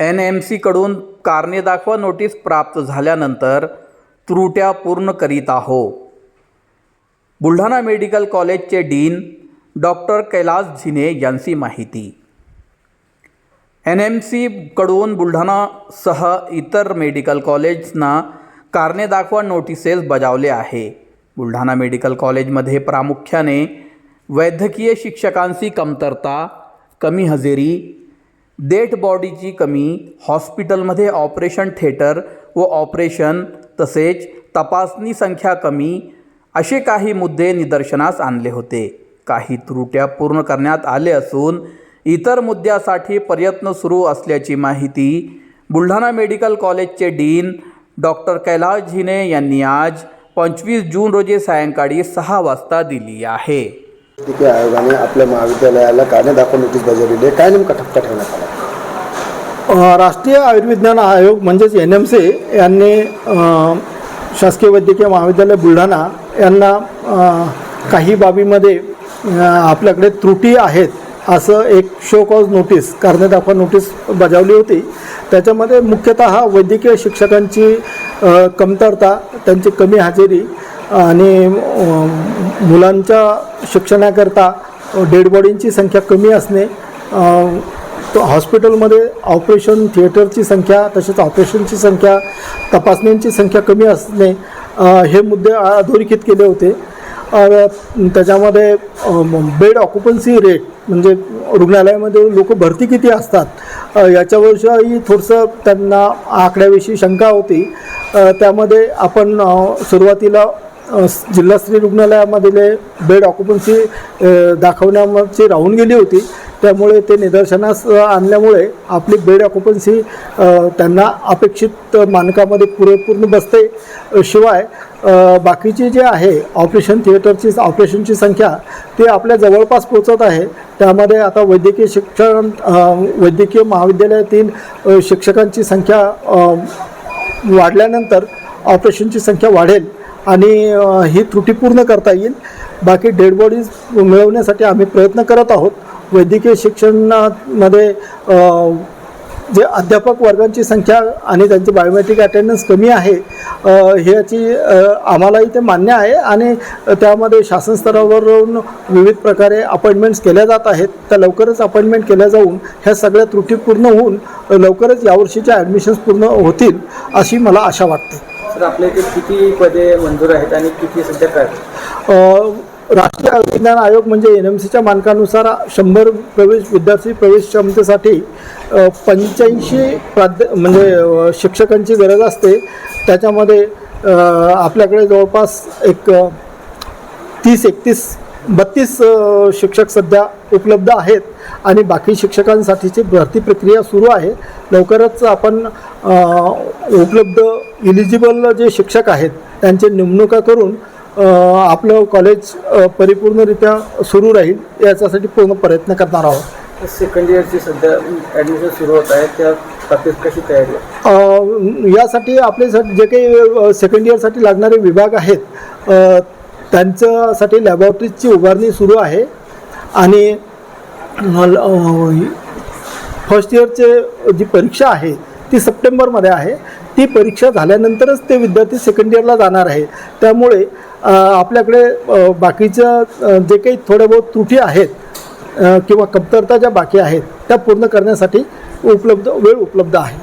N M सीकडून कारणे दाखवा notice प्राप्त झाल्यानंतर त्रुट्या पूर्ण करीत आहो. बुलढाणा मेडिकल कॉलेजचे डीन डॉक्टर कैलास झिने यांची माहिती. एन एम सीकडून बुलढाणासह इतर मेडिकल कॉलेजना कारणे दाखवा नोटिसेस बजावले आहे. बुलढाणा मेडिकल कॉलेजमध्ये प्रामुख्याने वैद्यकीय शिक्षकांची कमतरता कमी हजेरी डेट बॉडीची कमी हॉस्पिटलमध्ये ऑपरेशन थेटर व ऑपरेशन तसेच तपासणी संख्या कमी असे काही मुद्दे निदर्शनास आणले होते. काही त्रुट्या पूर्ण करण्यात आले असून इतर मुद्द्यासाठी प्रयत्न सुरू असल्याची माहिती बुलढाणा मेडिकल कॉलेजचे डीन डॉक्टर कैलास झिने यांनी आज पंचवीस जून रोजी सायंकाळी सहा वाजता दिली आहे. वैद्यकीय आयोगाने आपल्या महाविद्यालयाला कारणे दाखवा नोटीस बजावलेली आहे. काय नेमका ठपका ठेवण्यात आला? राष्ट्रीय आयुर्विज्ञान आयोग म्हणजेच एन एम सी यांनी शासकीय वैद्यकीय महाविद्यालय बुलढाणा यांना काही बाबीमध्ये आपल्याकडे त्रुटी आहेत असं एक शो कॉज नोटीस कारणे दाखवा नोटीस बजावली होती. त्याच्यामध्ये मुख्यतः वैद्यकीय शिक्षकांची कमतरता त्यांची कमी हजेरी आणि मुलांच्या शिक्षणाकरता डेड बॉडींची संख्या कमी असणे तो हॉस्पिटलमध्ये ऑपरेशन थिएटरची संख्या तसेच ऑपरेशनची संख्या तपासण्यांची संख्या कमी असणे हे मुद्दे अधोरेखित केले होते. त्याच्यामध्ये बेड ऑक्युपन्सी रेट म्हणजे रुग्णालयामध्ये लोक भरती किती असतात अ, याच्याविषयी थोडंसं त्यांना आकड्याविषयी शंका होती. त्यामध्ये आपण सुरुवातीला जिल्हा जिल्हास्तरीय रुग्णालयामधले बेड ऑक्युपन्सी दाखवण्याची राहून गेली होती त्यामुळे ते निदर्शनास आणल्यामुळे आपली बेड ऑक्युपन्सी त्यांना अपेक्षित मानकामध्ये पुरेपूर्ण बसते. शिवाय बाकीची जे आहे ऑपरेशन थिएटरची ऑपरेशनची संख्या ती आपल्या जवळपास पोचत आहे. त्यामध्ये आता वैद्यकीय शिक्षण वैद्यकीय महाविद्यालयातील शिक्षकांची संख्या वाढल्यानंतर ऑपरेशनची संख्या वाढेल. आणि ही त्रुटी पूर्ण करता येईल. बाकी डेड बॉडीज मिळवण्यासाठी आम्ही प्रयत्न करत आहोत. वैद्यकीय शिक्षणामध्ये जे अध्यापक वर्गांची संख्या आणि त्यांची बायोमेट्रिक अटेंडन्स कमी आहे ह्याची आम्हालाही ते मान्य आहे. आणि त्यामध्ये शासन स्तरावरून विविध प्रकारे अपॉइंटमेंट्स केल्या जात आहेत. त्या लवकरच अपॉइंटमेंट केल्या जाऊन ह्या सगळ्या त्रुटी पूर्ण होऊन लवकरच यावर्षीच्या ॲडमिशन्स पूर्ण होतील अशी मला आशा वाटते. सर आपल्या इथे किती पदे मंजूर आहेत आणि किती सध्या काय? राष्ट्रीय विज्ञान आयोग म्हणजे एन एम सीच्या मानकानुसार शंभर प्रवेश विद्यार्थी प्रवेश क्षमतेसाठी पंच्याऐंशी प्राध्य म्हणजे शिक्षकांची गरज असते. त्याच्यामध्ये आपल्याकडे जवळपास एक तीस एकतीस बत्तीस शिक्षक सध्या उपलब्ध आहेत आणि बाकी शिक्षकांसाठीची भरती प्रक्रिया सुरू आहे. लवकरच आपण उपलब्ध इलिजिबल जे शिक्षक आहेत त्यांची नेमणुका करून आपलं कॉलेज परिपूर्णरित्या सुरू राहील याच्यासाठी पूर्ण प्रयत्न करणार आहोत. सेकंड इयरची सध्या ॲडमिशन सुरू होत आहे त्या बाबतीत कशी तयारी यासाठी आपले स- जे काही सेकंड इयरसाठी लागणारे विभाग आहेत त्यांच्यासाठी लॅबॉरेटरीजची उभारणी सुरू आहे. आणि फर्स्ट इयरचे जी परीक्षा आहे ती सप्टेंबरमध्ये आहे. ती परीक्षा झाल्यानंतरच ते विद्यार्थी सेकंड इयरला जाणार आहे. त्यामुळे आपल्याकडे बाकीच्या जे काही थोड्या बहुत त्रुटी आहेत किंवा कमतरता ज्या बाकी आहेत त्या पूर्ण करण्यासाठी उपलब्ध वेळ उपलब्ध आहे.